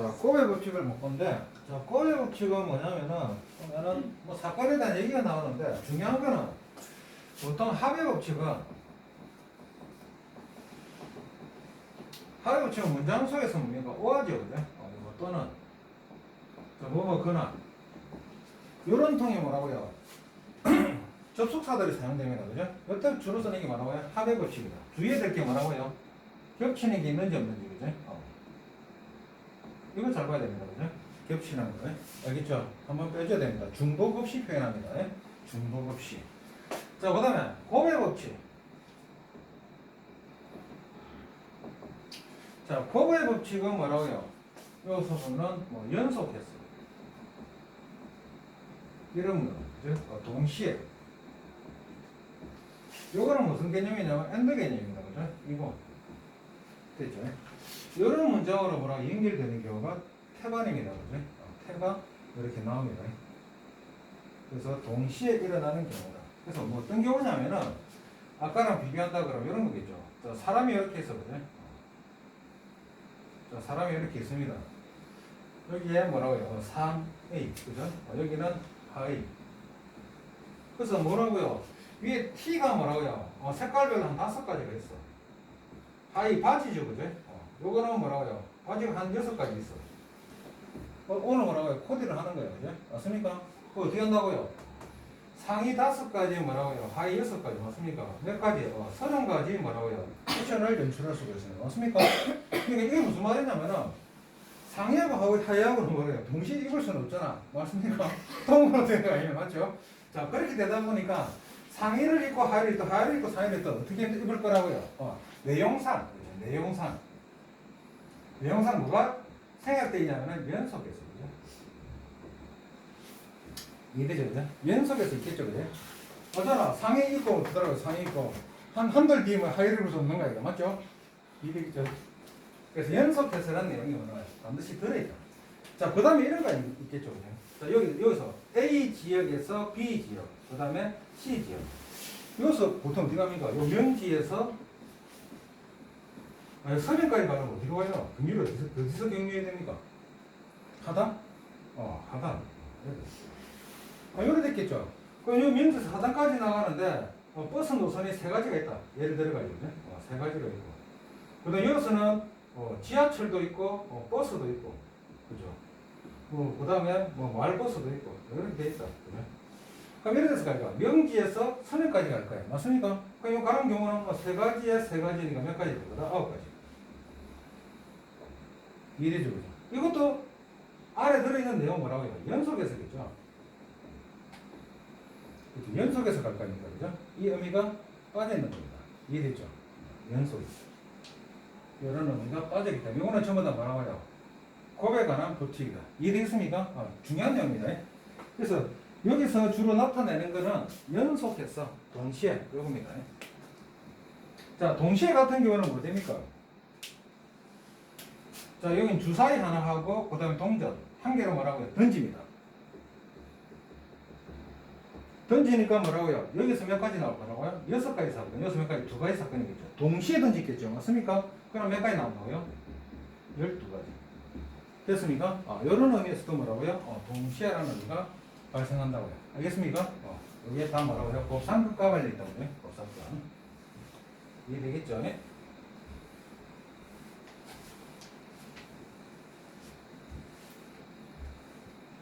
자, 꼬의 법칙을 볼 건데, 자, 꼬의 법칙은 뭐냐면은, 보면은, 뭐, 사건에 대한 얘기가 나오는데, 중요한 거는, 보통 합의 법칙은, 합의 법칙은 문장 속에서 뭡니까? 어, 뭐, 또는, 자, 뭐, 뭐, 그나. 요런 통이 뭐라고요? 접속사들이 사용됩니다, 그죠? 이때 주로 쓰는 게 뭐라고요? 합의 법칙이다. 주의해야 될 게 뭐라고요? 겹치는 게 있는지 없는지. 이거 잘 봐야 됩니다. 그죠? 겹치는 거. 알겠죠? 한번 빼줘야 됩니다. 중복 없이 표현합니다. 예? 중복 없이. 자, 그 다음에 고백 법칙. 자, 고백 법칙은 뭐라고요? 여기서는 뭐 연속해서. 이런 거. 그죠? 어, 동시에. 요거는 무슨 개념이냐면 엔드 개념입니다. 그죠? 이거. 됐죠? 이런 문장으로 뭐라 연결되는 경우가 태반입니다. 그죠? 어, 태반 이렇게 나옵니다. 그래서 동시에 일어나는 경우다. 그래서 뭐 어떤 경우냐면은 아까랑 비교한다 그러면 이런 거겠죠. 자, 사람이 이렇게 있어 그죠? 자, 사람이 이렇게 있습니다. 여기에 뭐라고요? 3A 그죠? 어, 여기는 하이. 그래서 뭐라고요? 위에 T가 뭐라고요? 어, 색깔별로 한 다섯 가지가 있어. 하이 바지죠, 그죠? 어, 요거는 뭐라고요? 바지가 한 여섯 가지 있어. 어, 오늘 뭐라고요? 코디를 하는 거예요, 그죠? 맞습니까? 그거 어떻게 한다고요? 상의 다섯 가지 뭐라고요? 하의 여섯 가지 맞습니까? 몇 가지? 어, 서른 가지 뭐라고요? 패션을 연출할 수가 있어요. 맞습니까? 그러니까 이게 무슨 말이냐면은 상의하고 하의- 하의하고는 뭐예요? 동시에 입을 수는 없잖아. 맞습니까? 통으로 되는 거 아니에요, 맞죠? 자 그렇게 되다 보니까 상의를 입고 하의를 입고 하의를 입고 상의를 입고 어떻게 입을 거라고요? 어, 내용상? 내용상. 내용상 뭐가 생략되냐면은 연속해서 그죠? 이해되죠, 그죠? 연속해서 있겠죠, 그죠? 맞잖아. 상의 입고 그더라고 상의 입고 한 한 달 뒤면 하의를 입을 수 없는 거야, 맞죠? 이해되겠죠? 그래서 연속해서라는 내용이 오늘 반드시 들어있다. 자, 그 다음에 이런 거 있- 있겠죠, 그죠? 자, 여기, 여기서 A 지역에서 B 지역, 그 다음에 C 지역. 여기서 보통 어디 갑니까? 요 명지에서 아니, 서면까지 가면 어디로 가요? 경유를 어디서, 어디서 경유해야 됩니까? 하단? 어, 하단. 아, 요래 됐겠죠? 그럼 요 명지에서 하단까지 나가는데, 어, 버스 노선이 세 가지가 있다. 예를 들어가지고, 어, 세 가지가 있고. 그 다음 여기서는, 어, 지하철도 있고, 어, 버스도 있고. 그죠? 뭐, 그 다음에, 뭐, 마을버스도 있고. 이렇게 돼 있다. 그죠? 그럼 이런 데서 갈까? 명지에서 서면까지 갈 거예요. 맞습니까? 그럼 요 가는 경우는 뭐 세 가지에 세 가지니까 몇 가지 되거든? 아홉 가지. 그죠? 이것도 안에 들어있는 내용 뭐라고요? 연속해서겠죠? 그죠? 연속해서 갈 거니까, 그죠? 이 의미가 빠져 있는 겁니다. 이해되죠? 연속. 이런 의미가 빠져있기 때문에 이거는 전부 다 뭐라고요? 고백에 관한 법칙이다. 이해되겠습니까? 아, 중요한 내용입니다. 그래서 여기서 주로 나타내는 것은 연속해서 동시에 요겁니다. 자, 동시에 같은 경우는 뭐 됩니까? 자, 여긴 주사위 하나 하고 그 다음에 동전 한 개로 뭐라고요? 던집니다. 던지니까 뭐라고요? 여기서 몇 가지 나올 거라고요? 여섯 가지 사건, 여기서 몇 가지? 두 가지 사건이겠죠. 동시에 던지겠죠. 맞습니까? 그럼 몇 가지 나온다고요? 열두 가지. 됐습니까? 아, 이런 의미에서도 뭐라고요? 어, 동시에라는 의미가 발생한다고요. 알겠습니까? 어, 여기에 다 뭐라고요? 곱상극과 관련 있다고요. 곱상극. 이해되겠죠? 네?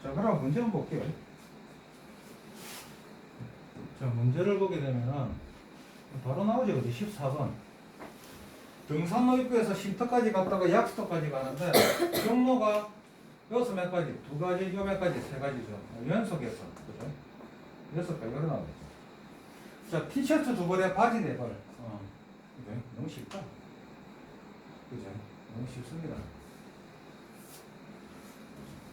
자, 그럼 문제 한번 볼게요. 자, 문제를 보게 되면은 바로 나오죠. 어디 14번. 등산로 입구에서 쉼터까지 갔다가 약수터까지 가는데 경로가 여기서 몇 가지? 두 가지, 요몇 가지? 세 가지죠. 연속해서. 그죠? 여섯 가지, 여러 나오겠죠. 자, 티셔츠 두 벌에 바지 네 벌. 어. 그죠? 너무 쉽다. 그죠? 너무 쉽습니다.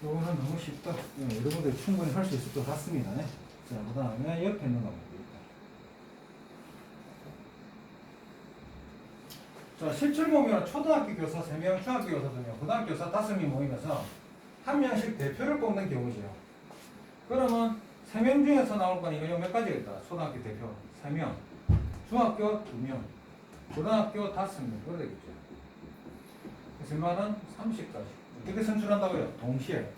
요거는 너무 쉽다. 예, 여러분들 충분히 할 수 있을 것 같습니다. 네. 자, 그 다음에 옆에 있는 거 보겠다. 자, 실질 모이면 초등학교 교사 3명, 중학교 교사 2명, 고등학교 교사 5명 모이면서 한 명씩 대표를 뽑는 경우죠. 그러면 3명 중에서 나올 거니까 몇 가지가 있다. 초등학교 대표 3명, 중학교 2명, 고등학교 5명. 그래 되겠죠. 그래서 얼마는 30가지. 어떻게 선출한다고요? 동시에.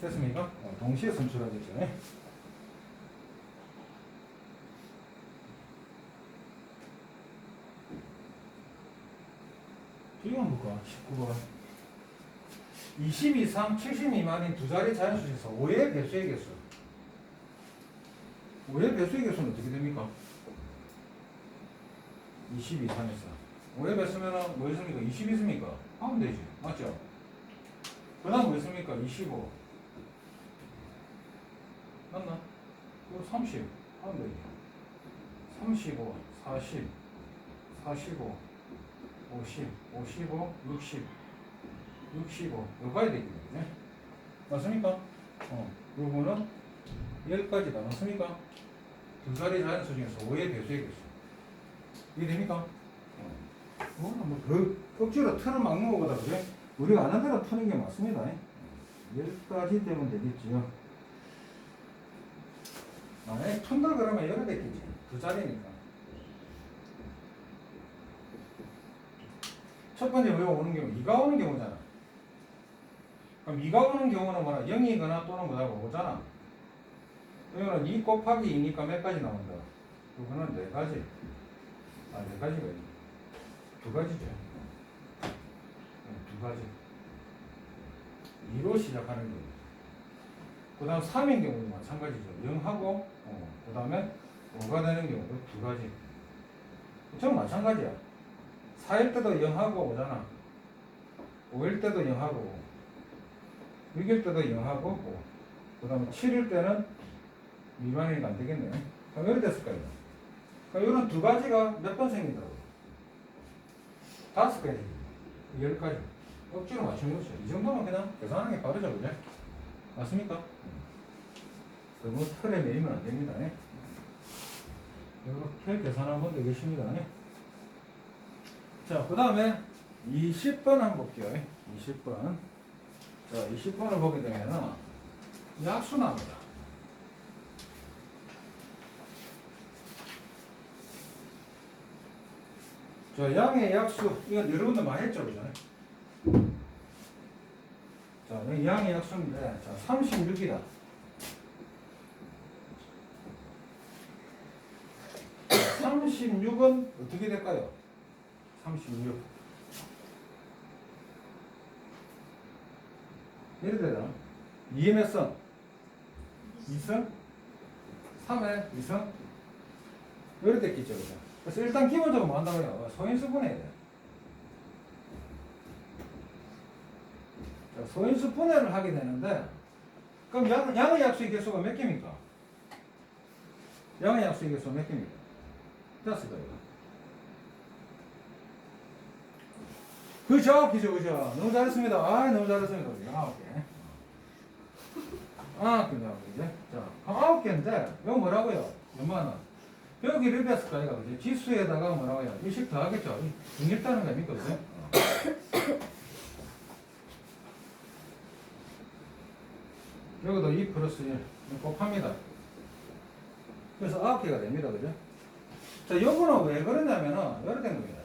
됐습니까? 어, 동시에 선출하겠죠. 이건 뭘까? 19번. 20 이상 70 미만인 두 자리 자연수 중에서 5의 배수의 개수. 5의 배수의 개수는 어떻게 됩니까? 20 이상에서. 5의 배수면은 뭐 있습니까? 20 있습니까? 하면 되지. 맞죠? 그 다음 뭐 있습니까? 25. 맞나? 그럼 30. 하면 되지. 35, 40, 45, 50, 55, 60, 65. 이거 봐야 되겠네. 네? 맞습니까? 어. 요거는 10가지 나눴습니까? 두 자리 자연수 중에서 5의 배수의 개수. 이해됩니까? 어. 뭐는 뭐, 그, 억지로 틀을 막는 것보다, 그래? 우리가 아는 대로 푸는 게 맞습니다. 10가지 되면 되겠지요. 만약에 푼다 그러면 여러 됐겠지. 두 자리니까. 첫 번째 왜 오는 경우? 2가 오는 경우잖아. 그럼 2가 오는 경우는 뭐라? 0이거나 또는 뭐라고 오잖아. 그러면 2 곱하기 2니까 몇 가지 나온다? 그거는 네 가지. 아, 네 가지가 있네. 두 가지죠. 네, 두 가지. 2로 시작하는 경우. 그 다음 3인 경우도 마찬가지죠. 0하고, 어, 그 다음에 5가 되는 경우도 두 가지. 전 마찬가지야. 4일 때도 0하고 오잖아. 5일 때도 0하고 5. 6일 때도 0하고 5. 그 다음에 7일 때는 미만이니까 안 되겠네. 그럼 이렇게 됐을까요? 그럼 이런 두 가지가 몇 번 생긴다고? 다섯 가지. 열 가지. 억지로 맞추는 거죠. 이 정도면 그냥 계산하는 게 빠르죠, 그죠? 맞습니까? 너무 틀에 매이면 안 됩니다. 예. 이렇게 계산하면 되겠습니다. 예. 자, 그 다음에 20번 한번 볼게요. 20번. 자, 20번을 보게 되면은 약수 나옵니다. 자, 양의 약수. 이건 여러분들 많이 했죠, 그죠? 자, 여기 양의 약수인데, 자, 36이다. 36은 어떻게 될까요? 36. 예를 들어, 2의 몇 선? 2선? 3의 2선? 이렇게 됐겠죠, 그죠? 그래서 일단 기본적으로 뭐 한다고요? 소인수 분해야 돼. 자, 소인수 분해를 하게 되는데, 그럼 양, 양의 약수의 개수가 몇 개입니까? 양의 약수의 개수가 몇 개입니까? 됐을 거예요. 그 정확히죠, 그죠? 너무 잘했습니다. 아, 너무 잘했습니다. 아홉 개. 아, 그죠, 그죠? 자, 아홉 개인데, 이거 뭐라고요? 얼마나? 여기 리베스 가이가 그죠? 지수에다가 뭐라고요? 일씩 더 하겠죠? 중립다는 거 아닙니까, 그죠? 어. 여기도 2 플러스 1 곱합니다. 그래서 아홉 개가 됩니다, 그죠? 자, 요거는 왜 그러냐면은, 이렇게 된 겁니다.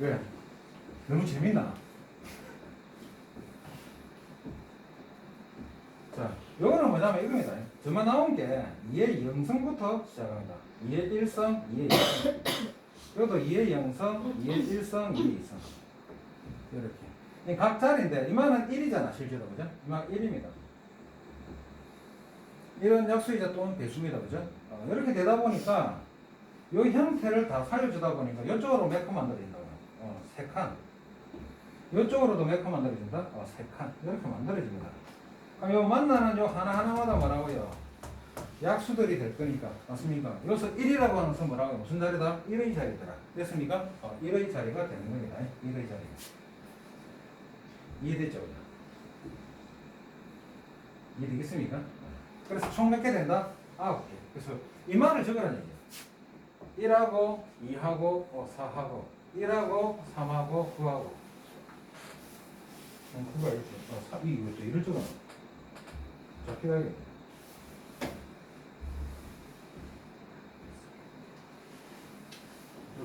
왜? 너무 재밌나? 자, 요거는 뭐냐면 이겁니다. 저만 나온 게 2의 0성부터 시작합니다. 2의 1성, 2의 2성. 요것도 2의 0성, 2의 1성, 2의 2성. 이렇게. 이각 자리인데, 이만은 1이잖아, 실제로. 그죠? 이만 1입니다. 이런 약수이자 또는 배수입니다. 그죠? 어, 이렇게 되다 보니까 이 형태를 다 살려주다 보니까 이쪽으로 몇칸 만들어진다고요. 어, 세 칸. 이쪽으로도 몇칸 만들어진다? 어, 세 칸. 이렇게 만들어집니다. 요 만나는 요 하나하나마다 뭐라고요? 약수들이 될 거니까. 맞습니까? 여기서 1이라고 하는 것은 뭐라고요? 무슨 자리다? 1의 자리더라. 됐습니까? 어, 1의 자리가 되는 겁니다. 1의 자리. 이해됐죠? 그죠? 이해되겠습니까? 그래서 총 몇 개 된다? 아홉 개. 그래서 이만을 적으라는 얘기야. 1하고 2하고 어, 4하고 1하고 3하고 9하고 어, 9가 이렇게 어, 4, 이것도 이럴 적은 잡혀야겠네.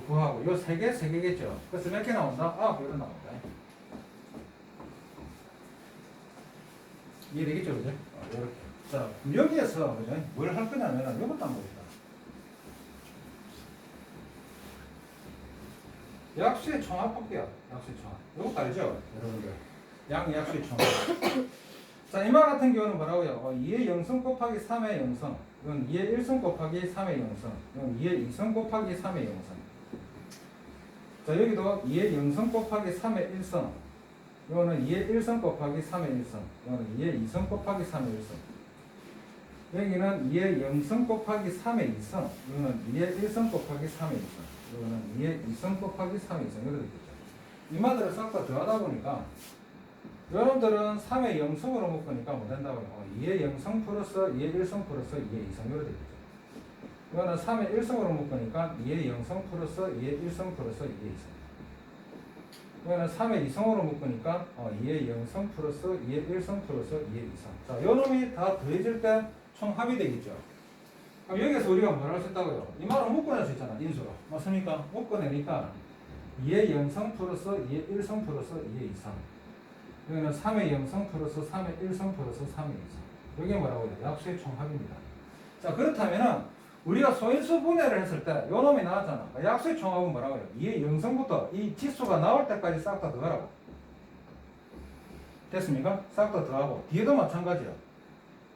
구하고 요 세 개, 세 개겠죠. 그래서 몇 개 나온다? 아, 이런 나온다. 이해되겠죠, 그죠? 어, 이렇게. 자, 여기에서 그죠? 뭘 할 거냐면 이것도 한번 보겠다. 약수의 총합 볼게요. 약수의 총합. 이것도 알죠? 여러분들. 양 약수의 총합. 자, 이마 같은 경우는 뭐라고요? 어, 2의 0승 곱하기 3의 0승. 이건 2의 1승 곱하기 3의 0승. 이건 2의 2승 곱하기 3의 0승. 자, 여기도 2의 0승 곱하기 3의 1승. 이거는 2의 1승 곱하기 3의 1승. 이거는 2의 2승 곱하기 3의 1승. 여기는 2의 0승 곱하기 3의 2승. 이거는 2의 1승 곱하기 3의 1승. 이거는 2의 2승 곱하기 3의 2승. 이렇게 되겠죠. 이마들을 싹다 더하다 보니까 여러분들은 3의 0승으로 묶으니까 뭐 된다고요? 어, 2의 0승 플러스 2의 1승 플러스 2의 2승 이렇게 되겠죠. 이거는 3의 1승으로 묶으니까 2의 0승 플러스 2의 1승 플러스 2의 2승. 이거는 3의 2승으로 묶으니까 어, 2의 0승 플러스 2의 1승 플러스 2의 2승. 자, 요 놈이 다 더해질 때 총합이 되겠죠. 그럼 여기서 우리가 뭘 할 수 있다고요? 이 말은 묶어낼 수 있잖아, 인수로. 맞습니까? 묶어내니까 2의 0승 플러스 2의 1승 플러스 2의 2승. 여기는 3의 0승 플러스 3의 1승 플러스 3의 2승. 이게 뭐라고 해요? 약수의 총합입니다. 자, 그렇다면은 우리가 소인수 분해를 했을 때 요 놈이 나왔잖아. 약수의 총합은 뭐라고 해요? 2의 0승부터 이 지수가 나올 때까지 싹 다 더하라고. 됐습니까? 싹 다 더하고 뒤에도 마찬가지야.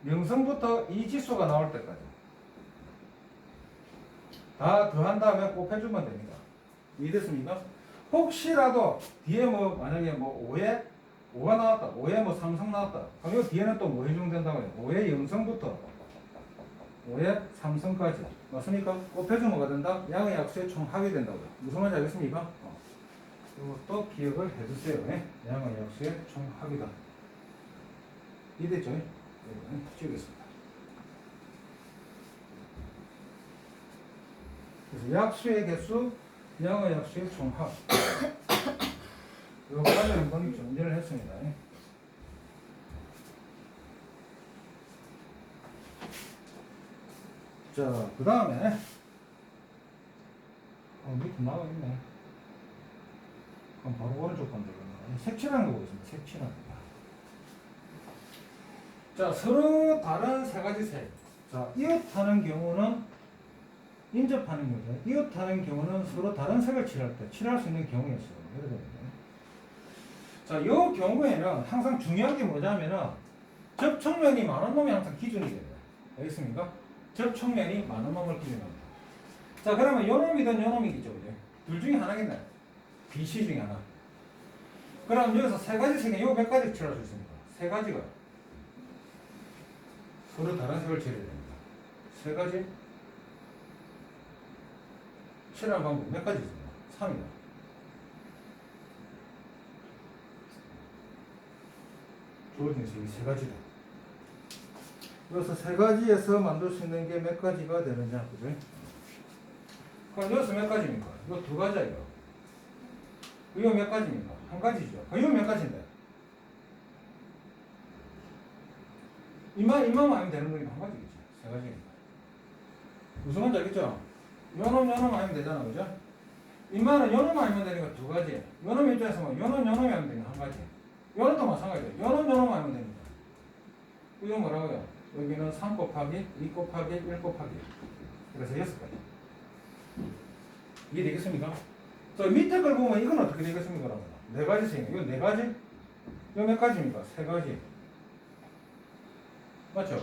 0승부터 이 지수가 나올 때까지 다 더한 다음에 곱해주면 됩니다. 이해됐습니까? 혹시라도 뒤에 뭐 만약에 뭐 5에 5가 나왔다. 5에 뭐 3승 나왔다. 그럼 이 뒤에는 또 뭐 해주면 된다고요? 5에 0승부터 5에 3승까지. 맞습니까? 곱해주면 뭐가 된다? 양의 약수의 총합이 된다고요. 무슨 말인지 알겠습니까? 어. 이것도 기억을 해주세요. 네? 양의 약수의 총합이다. 이해됐죠? 이거는 지우겠습니다. 그래서 약수의 개수, 양의 약수의 총합. 요거까지 한번 정리를 했습니다. 자, 그 다음에, 어, 밑에 나와 있네. 그럼 바로 오른쪽 건드려. 색칠하는 거 보겠습니다. 색칠하는 거. 자, 서로 다른 세 가지 색. 자, 이웃하는 경우는 인접하는 거죠. 이웃하는 경우는 서로 다른 색을 칠할 때 칠할 수 있는 경우였어요. 이렇게 됩니다. 자, 이 경우에는 항상 중요한 게 뭐냐면은 접촉면이 많은 놈이 항상 기준이 됩니다. 알겠습니까? 접촉면이 많은 놈을 기준으로 합니다. 자, 그러면 요 놈이든 요 놈이겠죠. 그죠? 둘 중에 하나겠네. BC 중에 하나. 그럼 여기서 세 가지 색에 요몇 가지 칠할 수 있습니까? 세 가지가 서로 다른 색을 칠해야 됩니다. 세 가지 칠하는 방법 몇 가지 있습니다. 3이다. 주어진 색이 세 가지다. 여기서 세 가지에서 만들 수 있는 게 몇 가지가 되느냐, 그죠? 그럼 여기서 몇 가지입니까? 이거 두 가지야, 이거. 이거 몇 가지입니까? 한 가지죠. 이거 몇 가지인데? 이만, 이만만 하면 되는 거니까 한 가지겠지. 세 가지니까. 무슨 말인지 알겠죠? 요놈, 요놈 하면 되잖아, 그죠? 이만은 요놈 하면 되니까 두 가지. 요놈 입장에서 뭐, 요놈, 요놈 하면 되니까 한 가지. 요놈도 마찬가지예요. 요놈, 요놈 하면 됩니다. 이거 뭐라고요? 여기는 3 곱하기 2 곱하기 1 곱하기 그래서 6가지 이해 되겠습니까? 저 밑에 걸 보면 이건 어떻게 되겠습니까? 네 가지 색 이건 네 가지? 이거 몇 가지입니까? 세 가지 맞죠?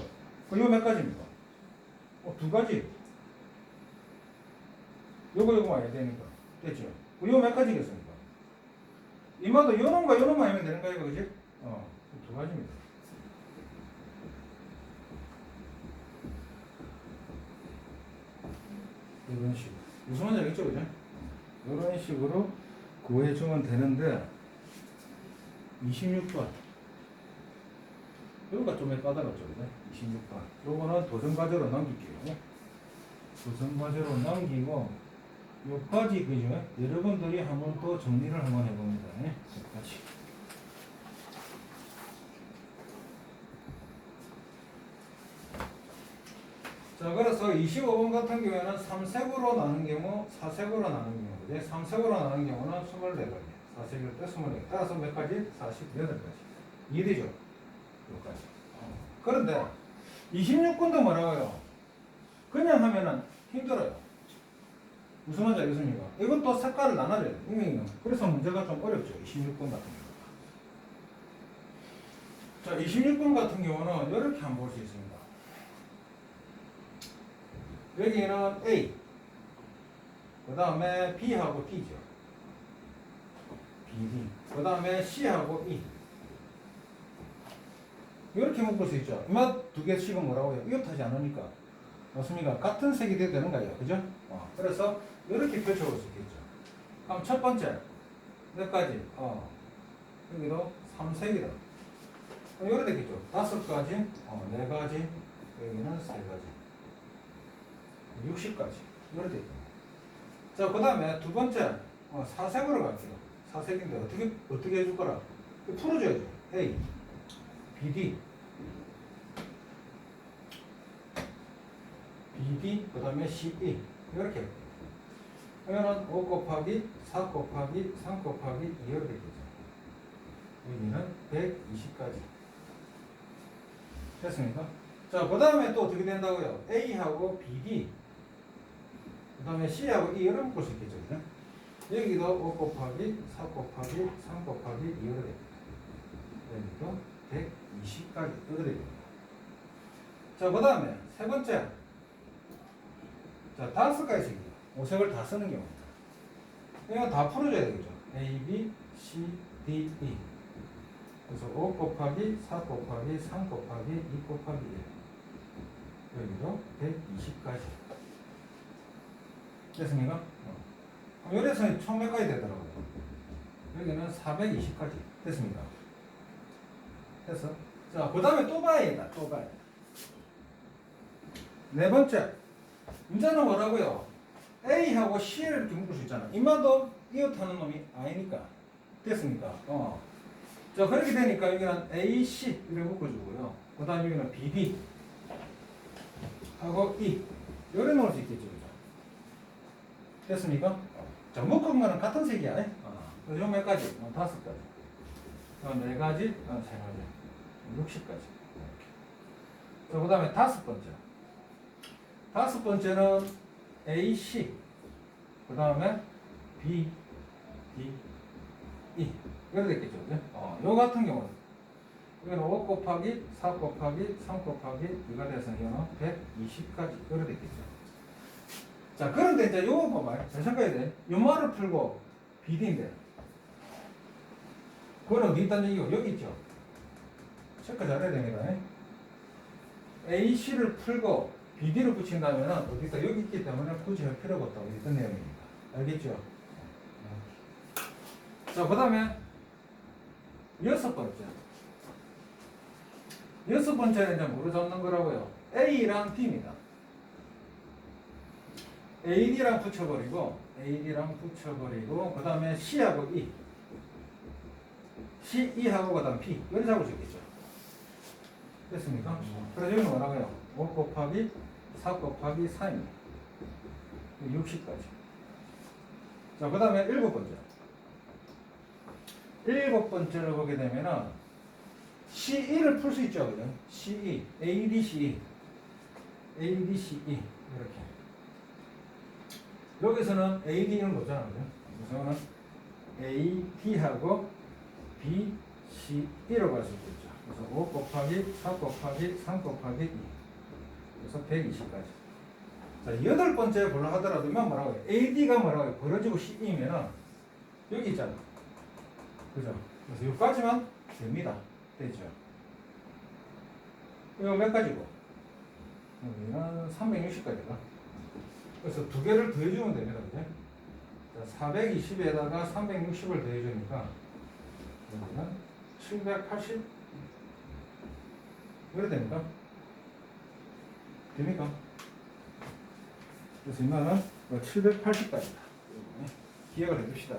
그 이거 몇 가지입니까? 어, 두 가지 요거 요거 와야 되니까 됐죠? 그 이거 몇 가지겠습니까? 이마도 요놈과 요놈만 하면 되는 거예요 그지? 어, 두 가지입니다 이런 식으로 무슨 말인지 알겠죠 그죠? 이런 식으로 구해주면 되는데 26번 이거가 좀 까다롭죠 그죠? 26번 요거는 도전 과제로 남길게요 도전 과제로 남기고 요까지 그죠? 여러분들이 한번 또 정리를 한번 해봅니다 네? 여기까지 자 자, 그래서 25번 같은 경우에는 3색으로 나눈 경우, 4색으로 나눈 경우, 이제 3색으로 나눈 경우는 24가지, 4색일 때 24가지, 따라서 몇 가지? 48가지. 이해되죠? 여기까지. 그런데 26번도 뭐라고요? 그냥 하면은 힘들어요. 무슨 말인지 알겠습니까? 이것도 색깔을 나눠야 돼요. 분명히. 그래서 문제가 좀 어렵죠. 26번 같은 경우. 자, 26번 같은 경우는 이렇게 한번 볼 수 있습니다. 여기는 A, 그 다음에 B하고 D죠. B, D. 그 다음에 C하고 E. 이렇게 묶을 수 있죠. 이마 두 개 씩은 뭐라고요? 이웃하지 않으니까. 맞습니까? 같은 색이 돼야 되는 거예요. 그죠? 어, 그래서 이렇게 펼쳐볼 수 있겠죠. 그럼 첫 번째, 몇 가지? 어, 여기도 3색이다. 이렇게 되겠죠. 다섯 가지, 어, 네 가지, 여기는 세 가지. 60까지. 이렇게 되죠. 자, 그 다음에 두 번째, 어, 사색으로 갈게요. 사색인데 어떻게, 어떻게 해줄 거라? 풀어줘야죠. A, B, D. B, D, 그 다음에 C, E. 이렇게. 그러면은 5 곱하기 4 곱하기 3 곱하기 2 이렇게 되죠. 여기는 120까지. 됐습니까? 자, 그 다음에 또 어떻게 된다고요? A하고 BD. 그 다음에 C하고 E 이렇게 볼수 있겠죠. 그죠? 여기도 5 곱하기 4 곱하기 3 곱하기 2 이렇게 됩니다. 여기도 120까지 이렇게 됩니다. 자, 그 다음에 세 번째. 자, 다섯 가지입니다. 오색을 다 쓰는 경우. 이거 다 풀어줘야 되겠죠. A, B, C, D, E. 그래서 5 곱하기 4 곱하기 3 곱하기 2 곱하기 1. 여기도 120까지. 됐습니까? 어. 그럼 여기서 총몇 가지 되더라고요. 여기는 420까지. 됐습니까? 됐어? 자, 그 다음에 또 봐야 겠다 또 봐야 돼. 네 번째. 문제는 뭐라고요? A하고 C를 이렇게 묶을 수 있잖아. 이마도 이웃하는 놈이 아니니까. 됐습니까? 어. 자, 그렇게 되니까 여기는 A, C 이렇게 묶어주고요. 그 다음 여기는 B, D 하고 E. 요래 놓을 수 있겠죠. 그죠? 됐습니까? 자, 묶은 거는 같은 색이야. 어. 그래서 요몇 가지? 어, 다섯 가지. 어, 네 가지, 어, 세 가지. 60까지. 자, 그 다음에 다섯 번째. 다섯 번째는 A, C. 그 다음에 B, D, E. 이렇게 됐겠죠. 그죠? 어, 요 같은 경우는. 이거는 5 곱하기 4 곱하기 3 곱하기 2가 돼서 이거는 120까지. 이렇게 됐겠죠. 자, 그런데 이제 요거 봐봐요. 잘 생각해야 돼. 요 말을 풀고 BD인데. 그건 어디 있다는 얘기고? 여기 있죠. 체크 잘해야 됩니다. AC를 풀고 BD를 붙인다면 어디 있다? 여기 있기 때문에 굳이 할 필요가 없다고 이랬던 내용입니다. 알겠죠? 자, 그 다음에 여섯 번째. 여섯 번째는 이제 뭐로 잡는 거라고요? A랑 D입니다. AD랑 붙여버리고, AD랑 붙여버리고, 그 다음에 C하고 E. C, E하고 그 다음 P. 이걸 잡을 수 있겠죠. 됐습니까? 그래서 여기는 뭐라고요? 5 곱하기 4 곱하기 4입니다. 60까지. 자, 그 다음에 일곱 번째. 일곱 번째를 보게 되면은 CE를 풀 수 있죠, 그죠? CE, ADCE, ADCE 이렇게. 여기서는 AD는 뭐잖아, 그죠? 우선은 AD하고 BCE로 갈수 있겠죠. 그래서 5 곱하기 4 곱하기 3 곱하기 2. 그래서 120까지. 자, 여덟 번째 보려 하더라도 뭐라고 해요? AD가 뭐라고 해요? 벌어지고 CE면은 여기 있잖아. 그죠? 그래서 여기까지만 됩니다. 되죠? 이거 몇 가지고? 여기는 360까지가. 그래서 두 개를 더해주면 됩니다. 그죠? 자, 420에다가 360을 더해주니까 여기는 780? 이래 됩니까? 됩니까? 그래서 이만은 780까지다. 기억을 해둡시다.